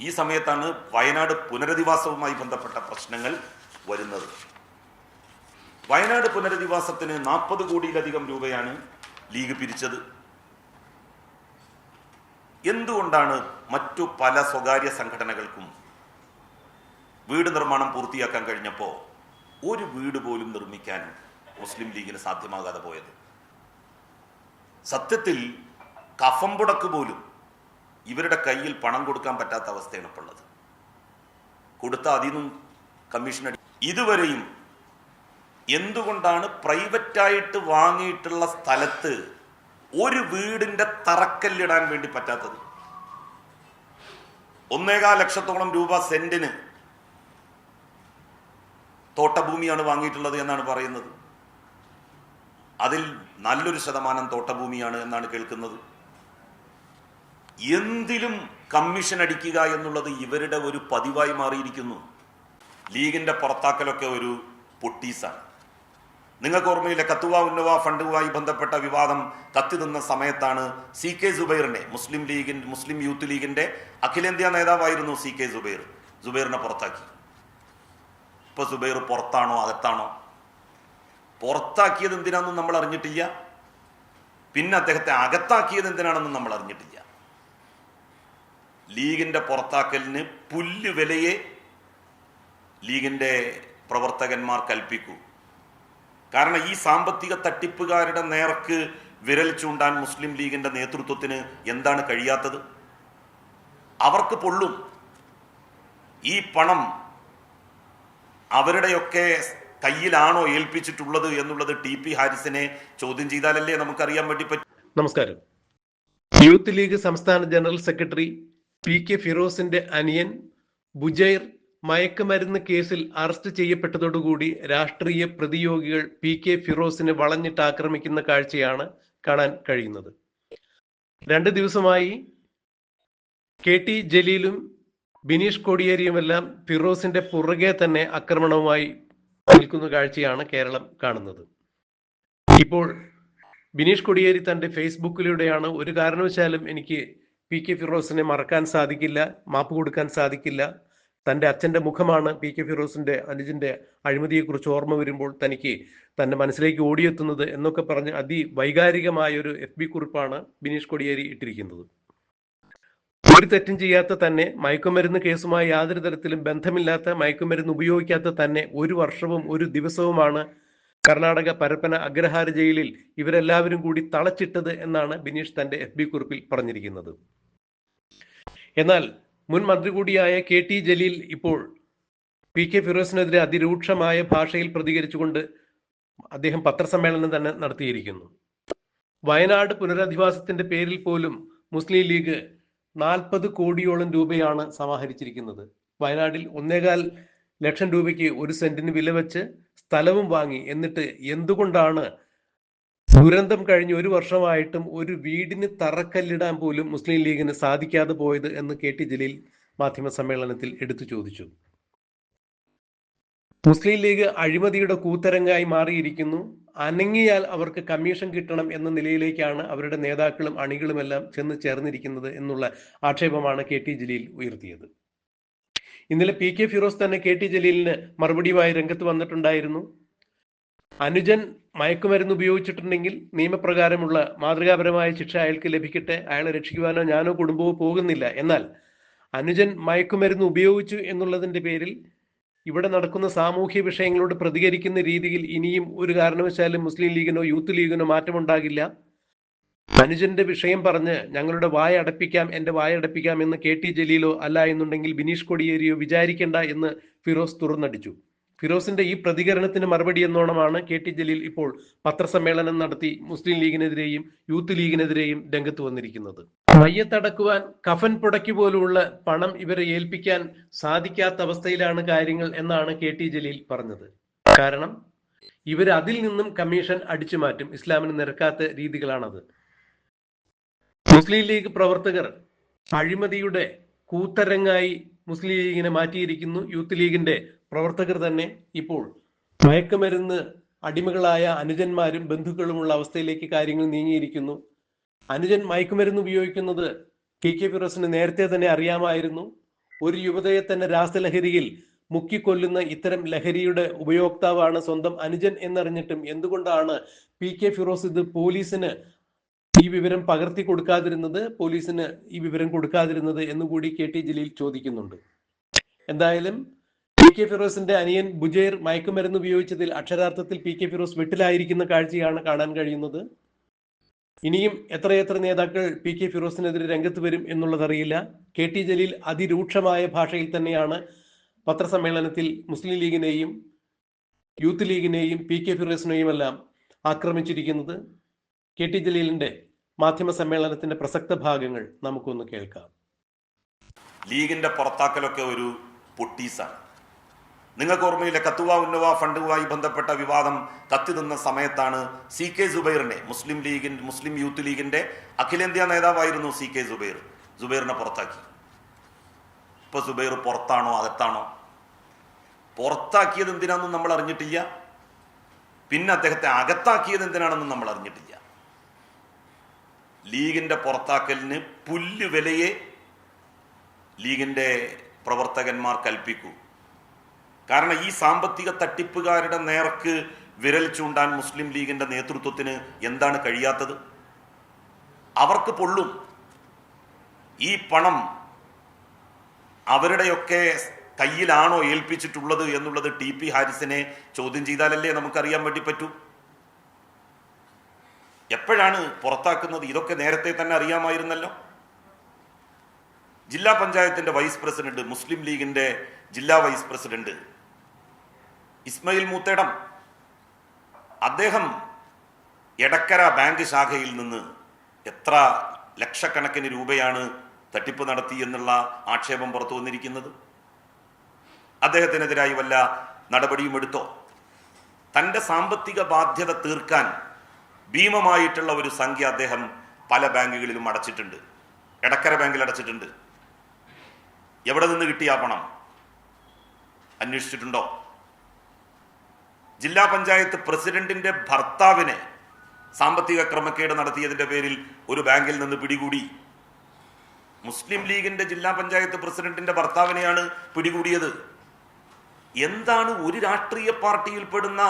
ഈ സമയത്താണ് വയനാട് പുനരധിവാസവുമായി ബന്ധപ്പെട്ട പ്രശ്നങ്ങൾ വരുന്നത്. വയനാട് പുനരധിവാസത്തിന് നാൽപ്പത് കോടിയിലധികം രൂപയാണ് ലീഗ് പിരിച്ചത്. എന്തുകൊണ്ടാണ് മറ്റു പല സ്വകാര്യ സംഘടനകൾക്കും വീട് നിർമ്മാണം പൂർത്തിയാക്കാൻ കഴിഞ്ഞപ്പോൾ ഒരു വീട് പോലും നിർമ്മിക്കാൻ മുസ്ലിം ലീഗിന് സാധ്യമാകാതെ പോയത്? സത്യത്തിൽ കഫം പുടക്ക് പോലും ഇവരുടെ കയ്യിൽ പണം കൊടുക്കാൻ പറ്റാത്ത അവസ്ഥയാണ് ഇപ്പോൾ ഉള്ളത്. കൊടുത്ത അതിനും കമ്മീഷൻ അടി ഇതുവരെയും എന്തുകൊണ്ടാണ് പ്രൈവറ്റായിട്ട് വാങ്ങിയിട്ടുള്ള സ്ഥലത്ത് ഒരു വീടിന്റെ തറക്കല്ലിടാൻ വേണ്ടി പറ്റാത്തത്? ഒന്നേകാൽ ലക്ഷത്തോളം രൂപ സെന്റിന് തോട്ടഭൂമിയാണ് വാങ്ങിയിട്ടുള്ളത് എന്നാണ് പറയുന്നത്. അതിൽ നല്ലൊരു ശതമാനം തോട്ടഭൂമിയാണ് എന്നാണ് കേൾക്കുന്നത്. എന്തിലും കമ്മീഷൻ അടിക്കുക എന്നുള്ളത് ഇവരുടെ ഒരു പതിവായി മാറിയിരിക്കുന്നു. ലീഗിന്റെ പുറത്താക്കലൊക്കെ ഒരു പൊട്ടീസാണ്. നിങ്ങൾക്ക് ഓർമ്മയില്ല കത്തുവ ഉന്നവ ഫണ്ടുമായി ബന്ധപ്പെട്ട വിവാദം കത്തി നിന്ന സമയത്താണ് സി കെ സുബൈറിനെ മുസ്ലിം ലീഗിൻ മുസ്ലിം യൂത്ത് ലീഗിന്റെ അഖിലേന്ത്യാ നേതാവായിരുന്നു സി കെ സുബൈർ സുബൈറിനെ പുറത്താക്കി. ഇപ്പൊ സുബൈർ പുറത്താണോ അകത്താണോ? പുറത്താക്കിയത് എന്തിനാണെന്നും നമ്മൾ അറിഞ്ഞിട്ടില്ല. പിന്നെ അദ്ദേഹത്തെ അകത്താക്കിയത് എന്തിനാണെന്നും നമ്മൾ അറിഞ്ഞിട്ടില്ല. ലീഗിന്റെ പുറത്താക്കലിന് പുല്ല് വിലയെ ലീഗിന്റെ പ്രവർത്തകന്മാർ കൽപ്പിക്കൂ. കാരണം ഈ സാമ്പത്തിക തട്ടിപ്പുകാരുടെ നേർക്ക് വിരൽ ചൂണ്ടാൻ മുസ്ലിം ലീഗിന്റെ നേതൃത്വത്തിന് എന്താണ് കഴിയാത്തത്? അവർക്ക് പൊള്ളും. ഈ പണം അവരുടെയൊക്കെ കയ്യിലാണോ ഏൽപ്പിച്ചിട്ടുള്ളത് എന്നുള്ളത് ടി പി ഹാരിസിനെ ചോദ്യം ചെയ്താലല്ലേ നമുക്കറിയാൻ വേണ്ടി പറ്റും. നമസ്കാരം. യൂത്ത് ലീഗ് സംസ്ഥാന ജനറൽ സെക്രട്ടറി പി കെ ഫിറോസിന്റെ അനിയൻ ബുജൈർ മയക്കുമരുന്ന് കേസിൽ അറസ്റ്റ് ചെയ്യപ്പെട്ടതോടുകൂടി രാഷ്ട്രീയ പ്രതിയോഗികൾ പി കെ ഫിറോസിനെ വളഞ്ഞിട്ട് ആക്രമിക്കുന്ന കാഴ്ചയാണ് കാണാൻ കഴിയുന്നത്. രണ്ട് ദിവസമായി കെ ടി ജലീലും ബിനീഷ് കോടിയേരിയുമെല്ലാം ഫിറോസിന്റെ പുറകെ തന്നെ ആക്രമണവുമായി നിൽക്കുന്ന കാഴ്ചയാണ് കേരളം കാണുന്നത്. ഇപ്പോൾ ബിനീഷ് കോടിയേരി തന്റെ ഫേസ്ബുക്കിലൂടെയാണ് ഒരു കാരണവശാലും എനിക്ക് പി കെ ഫിറോസിനെ മറക്കാൻ സാധിക്കില്ല മാപ്പ് കൊടുക്കാൻ സാധിക്കില്ല. തന്റെ അച്ഛന്റെ മുഖമാണ് പി കെ ഫിറോസിന്റെ അനുജിന്റെ അഴിമതിയെക്കുറിച്ച് ഓർമ്മ വരുമ്പോൾ തനിക്ക് തന്റെ മനസ്സിലേക്ക് ഓടിയെത്തുന്നത് എന്നൊക്കെ പറഞ്ഞ് അതിവൈകാരികമായ ഒരു എഫ് ബി കുറിപ്പാണ് ബിനീഷ് കൊടിയേരി ഇട്ടിരിക്കുന്നത്. ഒരു തെറ്റും ചെയ്യാത്ത തന്നെ മയക്കുമരുന്ന് കേസുമായി യാതൊരു തരത്തിലും ബന്ധമില്ലാത്ത മയക്കുമരുന്ന് ഉപയോഗിക്കാത്ത തന്നെ ഒരു വർഷവും ഒരു ദിവസവുമാണ് കർണാടക പരപ്പന അഗ്രഹാര ജയിലിൽ ഇവരെല്ലാവരും കൂടി തളച്ചിട്ടത് എന്നാണ് ബിനീഷ് തന്റെ എഫ് ബി കുറിപ്പിൽ പറഞ്ഞിരിക്കുന്നത്. എന്നാൽ മുൻ മന്ത്രി കൂടിയായ കെ ടി ജലീൽ ഇപ്പോൾ പി കെ ഫിറോസിനെതിരെ അതിരൂക്ഷമായ ഭാഷയിൽ പ്രതികരിച്ചുകൊണ്ട് അദ്ദേഹം പത്രസമ്മേളനം തന്നെ നടത്തിയിരിക്കുന്നു. വയനാട് പുനരധിവാസത്തിന്റെ പേരിൽ പോലും മുസ്ലിം ലീഗ് നാൽപ്പത് കോടിയോളം രൂപയാണ് സമാഹരിച്ചിരിക്കുന്നത്. വയനാട്ടിൽ ഒന്നേകാൽ ലക്ഷം രൂപയ്ക്ക് ഒരു സെന്റിന് വില വെച്ച് സ്ഥലവും വാങ്ങി എന്നിട്ട് എന്തുകൊണ്ടാണ് ദുരന്തം കഴിഞ്ഞ് ഒരു വർഷമായിട്ടും ഒരു വീടിന് തറക്കല്ലിടാൻ പോലും മുസ്ലിം ലീഗിന് സാധിക്കാതെ പോയത് എന്ന് കെ ടി ജലീൽ മാധ്യമ സമ്മേളനത്തിൽ എടുത്തു ചോദിച്ചു. മുസ്ലിം ലീഗ് അഴിമതിയുടെ കൂത്തരങ്ങായി മാറിയിരിക്കുന്നു. അനങ്ങിയാൽ അവർക്ക് കമ്മീഷൻ കിട്ടണം എന്ന നിലയിലേക്കാണ് അവരുടെ നേതാക്കളും അണികളുമെല്ലാം ചെന്ന് ചേർന്നിരിക്കുന്നത് എന്നുള്ള ആക്ഷേപമാണ് കെ ടി ജലീൽ ഉയർത്തിയത്. ഇന്നലെ പി കെ ഫിറോസ് തന്നെ കെ ടി ജലീലിന് മറുപടിയുമായി രംഗത്ത് വന്നിട്ടുണ്ടായിരുന്നു. അനുജൻ മയക്കുമരുന്ന് ഉപയോഗിച്ചിട്ടുണ്ടെങ്കിൽ നിയമപ്രകാരമുള്ള മാതൃകാപരമായ ശിക്ഷ അയാൾക്ക് ലഭിക്കട്ടെ അയാളെ രക്ഷിക്കുവാനോ ഞാനോ കുടുംബമോ പോകുന്നില്ല. എന്നാൽ അനുജൻ മയക്കുമരുന്ന് ഉപയോഗിച്ചു എന്നുള്ളതിന്റെ പേരിൽ ഇവിടെ നടക്കുന്ന സാമൂഹ്യ വിഷയങ്ങളോട് പ്രതികരിക്കുന്ന രീതിയിൽ ഇനിയും ഒരു കാരണവശാലും മുസ്ലിം ലീഗിനോ യൂത്ത് ലീഗിനോ മാറ്റമുണ്ടാകില്ല. അനുജന്റെ വിഷയം പറഞ്ഞ് ഞങ്ങളുടെ വായ അടപ്പിക്കാം എന്റെ വായ അടപ്പിക്കാം എന്ന് കെ ടി ജലീലോ അല്ല എന്നുണ്ടെങ്കിൽ ബിനീഷ് കൊടിയേരിയോ വിചാരിക്കേണ്ട എന്ന് ഫിറോസ് തുറന്നടിച്ചു. ഫിറോസിന്റെ ഈ പ്രതികരണത്തിന് മറുപടി എന്നോണമാണ് കെ ടി ജലീൽ ഇപ്പോൾ പത്രസമ്മേളനം നടത്തി മുസ്ലിം ലീഗിനെതിരെയും യൂത്ത് ലീഗിനെതിരെയും രംഗത്ത് വന്നിരിക്കുന്നത്. മയ്യത്തടക്കുവാൻ കഫൻ പുടയ്ക്ക് പോലുള്ള പണം ഇവരെ ഏൽപ്പിക്കാൻ സാധിക്കാത്ത അവസ്ഥയിലാണ് കാര്യങ്ങൾ എന്നാണ് കെ ടി ജലീൽ പറഞ്ഞത്. കാരണം ഇവർ അതിൽ നിന്നും കമ്മീഷൻ അടിച്ചു മാറ്റും. ഇസ്ലാമിന് നിരക്കാത്ത രീതികളാണത്. മുസ്ലിം ലീഗ് പ്രവർത്തകർ അഴിമതിയുടെ കൂത്തരങ്ങായി മുസ്ലിം ലീഗിനെ മാറ്റിയിരിക്കുന്നു. യൂത്ത് ലീഗിന്റെ പ്രവർത്തകർ തന്നെ ഇപ്പോൾ മയക്കുമരുന്ന് അടിമകളായ അനുജന്മാരും ബന്ധുക്കളുമുള്ള അവസ്ഥയിലേക്ക് കാര്യങ്ങൾ നീങ്ങിയിരിക്കുന്നു. അനുജൻ മയക്കുമരുന്ന് ഉപയോഗിക്കുന്നത് കെ കെ ഫിറോസിന് നേരത്തെ തന്നെ അറിയാമായിരുന്നു. ഒരു യുവതയെ തന്നെ രാസലഹരിയിൽ മുക്കിക്കൊല്ലുന്ന ഇത്തരം ലഹരിയുടെ ഉപയോക്താവാണ് സ്വന്തം അനുജൻ എന്നറിഞ്ഞിട്ടും എന്തുകൊണ്ടാണ് പി കെ ഫിറോസ് ഇത് പോലീസിന് ഈ വിവരം പകർത്തി കൊടുക്കാതിരുന്നത് പോലീസിന് ഈ വിവരം കൊടുക്കാതിരുന്നത് എന്നുകൂടി കെ ടി ജലീൽ ചോദിക്കുന്നുണ്ട്. എന്തായാലും പി കെ ഫിറോസിന്റെ അനിയൻ ബുജൈർ മയക്കുമരുന്ന് ഉപയോഗിച്ചതിൽ അക്ഷരാർത്ഥത്തിൽ പി കെ ഫിറോസ് വെട്ടിലായിരിക്കുന്ന കാഴ്ചയാണ് കാണാൻ കഴിയുന്നത്. ഇനിയും എത്രയെത്ര നേതാക്കൾ പി കെ ഫിറോസിനെതിരെ രംഗത്ത് വരും എന്നുള്ളതറിയില്ല. കെ ടി ജലീൽ അതിരൂക്ഷമായ ഭാഷയിൽ തന്നെയാണ് പത്രസമ്മേളനത്തിൽ മുസ്ലിം ലീഗിനെയും യൂത്ത് ലീഗിനെയും പി കെ ഫിറോസിനെയും എല്ലാം ആക്രമിച്ചിരിക്കുന്നത്. കെ ടി ജലീലിന്റെ മാധ്യമ സമ്മേളനത്തിന്റെ പ്രസക്ത ഭാഗങ്ങൾ നമുക്കൊന്ന് കേൾക്കാം. ലീഗിന്റെ പുറത്താക്കലൊക്കെ ഒരു പൊട്ടീസാണ്. നിങ്ങൾക്ക് ഓർമ്മയില്ല കത്തുവ ഉന്നവ ഫണ്ടുമായി ബന്ധപ്പെട്ട വിവാദം കത്തി നിന്ന സമയത്താണ് സി കെ സുബൈറിനെ മുസ്ലിം ലീഗിൻ മുസ്ലിം യൂത്ത് ലീഗിന്റെ അഖിലേന്ത്യാ നേതാവായിരുന്നു സി കെ സുബൈർ. സുബൈറിനെ പുറത്താക്കി. ഇപ്പൊ സുബൈർ പുറത്താണോ അകത്താണോ? പുറത്താക്കിയത് എന്തിനാണെന്നും നമ്മൾ അറിഞ്ഞിട്ടില്ല. പിന്നെ അദ്ദേഹത്തെ അകത്താക്കിയത് എന്തിനാണെന്നും നമ്മൾ അറിഞ്ഞിട്ടില്ല. ലീഗിന്റെ പുറത്താക്കലിന് പുല്ല് വിലയെ ലീഗിന്റെ പ്രവർത്തകന്മാർ കൽപ്പിക്കൂ. കാരണം ഈ സാമ്പത്തിക തട്ടിപ്പുകാരുടെ നേർക്ക് വിരൽ ചൂണ്ടാൻ മുസ്ലിം ലീഗിന്റെ നേതൃത്വത്തിന് എന്താണ് കഴിയാത്തത്? അവർക്ക് പൊള്ളും. ഈ പണം അവരുടെയൊക്കെ കയ്യിലാണോ ഏൽപ്പിച്ചിട്ടുള്ളത് എന്നുള്ളത് ടി പി ഹാരിസിനെ ചോദ്യം ചെയ്താലല്ലേ നമുക്കറിയാൻ വേണ്ടി പറ്റൂ. എപ്പോഴാണ് പുറത്താക്കുന്നത്? ഇതൊക്കെ നേരത്തെ തന്നെ അറിയാമായിരുന്നല്ലോ. ജില്ലാ പഞ്ചായത്തിന്റെ വൈസ് പ്രസിഡന്റ് മുസ്ലിം ലീഗിന്റെ ജില്ലാ വൈസ് പ്രസിഡന്റ് ഇസ്മയിൽ മൂത്തേടം. അദ്ദേഹം എടക്കര ബാങ്ക് ശാഖയിൽ നിന്ന് എത്ര ലക്ഷക്കണക്കിന് രൂപയാണ് തട്ടിപ്പ് നടത്തി എന്നുള്ള ആക്ഷേപം പുറത്തു വന്നിരിക്കുന്നത്? അദ്ദേഹത്തിനെതിരായി വല്ല നടപടിയും എടുത്തോ? തന്റെ സാമ്പത്തിക ബാധ്യത തീർക്കാൻ ഭീമമായിട്ടുള്ള ഒരു സംഖ്യ അദ്ദേഹം പല ബാങ്കുകളിലും അടച്ചിട്ടുണ്ട്. എടക്കര ബാങ്കിൽ അടച്ചിട്ടുണ്ട്. എവിടെ നിന്ന് കിട്ടിയ പണം? അന്വേഷിച്ചിട്ടുണ്ടോ? ജില്ലാ പഞ്ചായത്ത് പ്രസിഡന്റിന്റെ ഭർത്താവിനെ സാമ്പത്തിക ക്രമക്കേട് നടത്തിയതിന്റെ പേരിൽ ഒരു ബാങ്കിൽ നിന്ന് പിടികൂടി. മുസ്ലിം ലീഗിന്റെ ജില്ലാ പഞ്ചായത്ത് പ്രസിഡന്റിന്റെ ഭർത്താവിനെയാണ് പിടികൂടിയത്. എന്താണ് ഒരു രാഷ്ട്രീയ പാർട്ടിയിൽപ്പെടുന്ന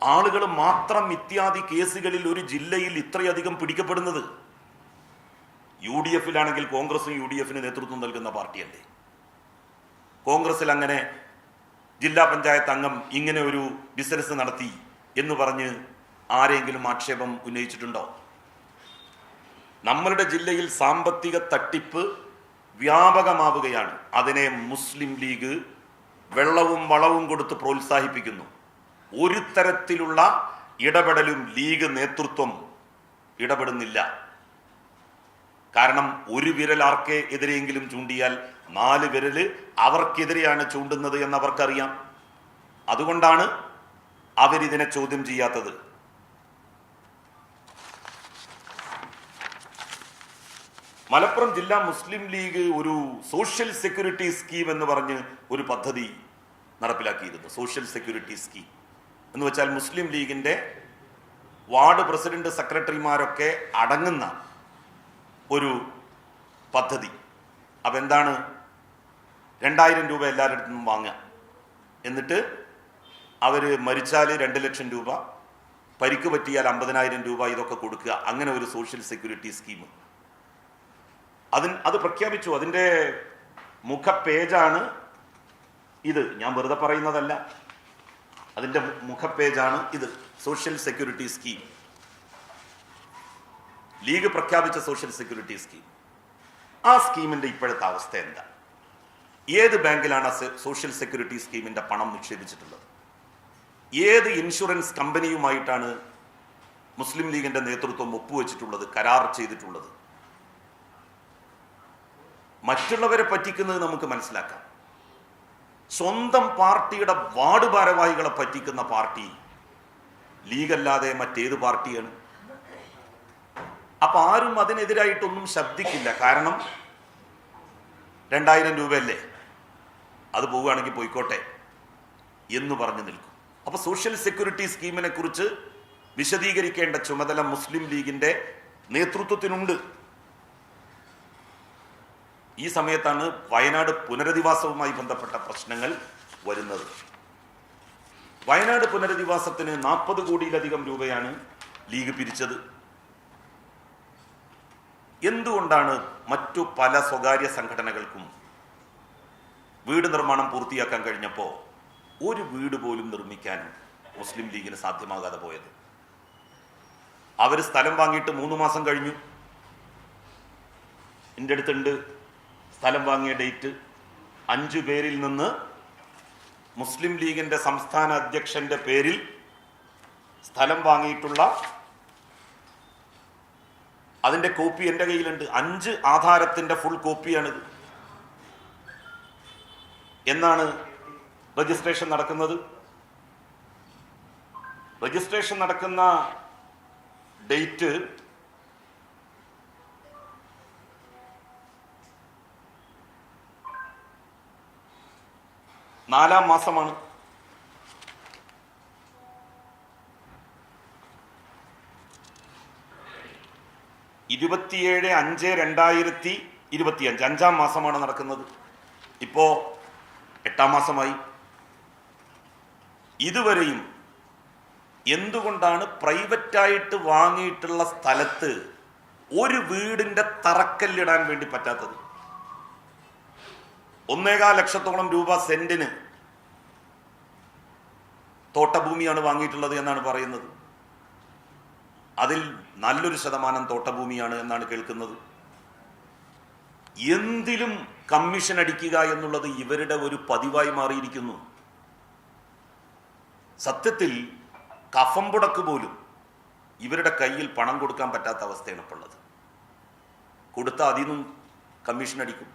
ആളുകൾ മാത്രം ഇത്യാദി കേസുകളിൽ ഒരു ജില്ലയിൽ ഇത്രയധികം പിടിക്കപ്പെടുന്നത്? യു ഡി എഫിലാണെങ്കിൽ കോൺഗ്രസും യു ഡി എഫിന് നേതൃത്വം നൽകുന്ന പാർട്ടിയല്ലേ? കോൺഗ്രസിൽ അങ്ങനെ ജില്ലാ പഞ്ചായത്ത് അംഗം ഇങ്ങനെ ഒരു ബിസിനസ് നടത്തി എന്ന് പറഞ്ഞ് ആരെങ്കിലും ആക്ഷേപം ഉന്നയിച്ചിട്ടുണ്ടോ? നമ്മളുടെ ജില്ലയിൽ സാമ്പത്തിക തട്ടിപ്പ് വ്യാപകമാവുകയാണ്. അതിനെ മുസ്ലിം ലീഗ് വെള്ളവും വളവും കൊടുത്ത് പ്രോത്സാഹിപ്പിക്കുന്നു. ഒരു തരത്തിലുള്ള ഇടപെടലും ലീഗ് നേതൃത്വം ഇടപെടുന്നില്ല. കാരണം ഒരു വിരൽ ആർക്കെ എതിരെയെങ്കിലും ചൂണ്ടിയാൽ നാല് വിരൽ അവർക്കെതിരെയാണ് ചൂണ്ടുന്നത് എന്ന് അവർക്കറിയാം അതുകൊണ്ടാണ് അവരിതിനെ ചോദ്യം ചെയ്യാത്തത്. മലപ്പുറം ജില്ലാ മുസ്ലിം ലീഗ് ഒരു സോഷ്യൽ സെക്യൂരിറ്റി സ്കീം എന്ന് പറഞ്ഞ് ഒരു പദ്ധതി നടപ്പിലാക്കിയിരുന്നു. Social security scheme. എന്ന് വെച്ചാൽ മുസ്ലിം ലീഗിന്റെ വാർഡ് പ്രസിഡന്റ് സെക്രട്ടറിമാരൊക്കെ അടങ്ങുന്ന ഒരു പദ്ധതി. അപ്പം എന്താണ് രണ്ടായിരം രൂപ എല്ലാവരുടെ നിന്നും വാങ്ങുക. എന്നിട്ട് അവർ മരിച്ചാൽ രണ്ട് ലക്ഷം രൂപ പരിക്ക് പറ്റിയാൽ അമ്പതിനായിരം രൂപ ഇതൊക്കെ കൊടുക്കുക. അങ്ങനെ ഒരു സോഷ്യൽ സെക്യൂരിറ്റി സ്കീം അതിന് അത് പ്രഖ്യാപിച്ചു. അതിന്റെ മുഖ പേജാണ് ഇത്. ഞാൻ വെറുതെ പറയുന്നതല്ല. അതിന്റെ മുഖ പേജാണ് ഇത്. സോഷ്യൽ സെക്യൂരിറ്റി സ്കീം ലീഗ് പ്രഖ്യാപിച്ച സോഷ്യൽ സെക്യൂരിറ്റി സ്കീം ആ സ്കീമിന്റെ ഇപ്പോഴത്തെ അവസ്ഥ എന്താ? ഏത് ബാങ്കിലാണ് സോഷ്യൽ സെക്യൂരിറ്റി സ്കീമിന്റെ പണം നിക്ഷേപിച്ചിട്ടുള്ളത്? ഏത് ഇൻഷുറൻസ് കമ്പനിയുമായിട്ടാണ് മുസ്ലിം ലീഗിന്റെ നേതൃത്വം ഒപ്പുവെച്ചിട്ടുള്ളത് കരാർ ചെയ്തിട്ടുള്ളത്? മറ്റുള്ളവരെ പറ്റിക്കുന്നത് നമുക്ക് മനസ്സിലാക്കാം. സ്വന്തം പാർട്ടിയുടെ വാർഡ് ഭാരവാഹികളെ പറ്റിക്കുന്ന പാർട്ടി ലീഗല്ലാതെ മറ്റേത് പാർട്ടിയാണ്. അപ്പൊ ആരും അതിനെതിരായിട്ടൊന്നും ശബ്ദിക്കില്ല. കാരണം രണ്ടായിരം രൂപയല്ലേ? അത് പോവുകയാണെങ്കിൽ പോയിക്കോട്ടെ എന്ന് പറഞ്ഞു നിൽക്കും. അപ്പോൾ സോഷ്യൽ സെക്യൂരിറ്റി സ്കീമിനെ കുറിച്ച് വിശദീകരിക്കേണ്ട ചുമതല മുസ്ലിം ലീഗിന്റെ നേതൃത്വത്തിനുണ്ട്. ഈ സമയത്താണ് വയനാട് പുനരധിവാസവുമായി ബന്ധപ്പെട്ട പ്രശ്നങ്ങൾ വരുന്നത്. വയനാട് പുനരധിവാസത്തിന് നാൽപ്പത് കോടിയിലധികം രൂപയാണ് ലീഗ് പിരിച്ചത്. എന്തുകൊണ്ടാണ് മറ്റു പല സ്വകാര്യ സംഘടനകൾക്കും വീട് നിർമ്മാണം പൂർത്തിയാക്കാൻ കഴിഞ്ഞപ്പോൾ ഒരു വീട് പോലും നിർമ്മിക്കാൻ മുസ്ലിം ലീഗിന് സാധ്യമാകാതെ പോയത്. അവർ സ്ഥലം വാങ്ങിയിട്ട് മൂന്ന് മാസം കഴിഞ്ഞു. എന്റെ അടുത്തുണ്ട് സ്ഥലം വാങ്ങിയ ഡേറ്റ്. അഞ്ചു പേരിൽ നിന്ന് മുസ്ലിം ലീഗിന്റെ സംസ്ഥാന അധ്യക്ഷന്റെ പേരിൽ സ്ഥലം വാങ്ങിയിട്ടുള്ള അതിന്റെ കോപ്പി എന്റെ കയ്യിലുണ്ട്. അഞ്ച് ആധാരത്തിന്റെ ഫുൾ കോപ്പിയാണിത് എന്നാണ് രജിസ്ട്രേഷൻ നടക്കുന്നത്? രജിസ്ട്രേഷൻ നടക്കുന്ന ഡേറ്റ് നാലാം മാസമാണ്. ഇരുപത്തിയേഴ് അഞ്ച് രണ്ടായിരത്തി ഇരുപത്തിയഞ്ച്. അഞ്ചാം മാസമാണ് നടക്കുന്നത്. ഇപ്പോ എട്ടാം മാസമായി. ഇതുവരെയും എന്തുകൊണ്ടാണ് പ്രൈവറ്റായിട്ട് വാങ്ങിയിട്ടുള്ള സ്ഥലത്ത് ഒരു വീടിന്റെ തറക്കല്ലിടാൻ വേണ്ടി പറ്റാത്തത്? ഒന്നേകാൽ ലക്ഷത്തോളം രൂപ സെന്റിന് തോട്ടഭൂമിയാണ് വാങ്ങിയിട്ടുള്ളത് എന്നാണ് പറയുന്നത്. അതിൽ നല്ലൊരു ശതമാനം തോട്ടഭൂമിയാണ് എന്നാണ് കേൾക്കുന്നത്. എന്തിലും കമ്മീഷൻ അടിക്കുക എന്നുള്ളത് ഇവരുടെ ഒരു പതിവായി മാറിയിരിക്കുന്നു. സത്യത്തിൽ കഫംപുടക്ക് പോലും ഇവരുടെ കയ്യിൽ പണം കൊടുക്കാൻ പറ്റാത്ത അവസ്ഥയാണ് ഇപ്പോൾ ഉള്ളത് കൊടുത്താൽ അതിൽ നിന്നും കമ്മീഷൻ അടിക്കും.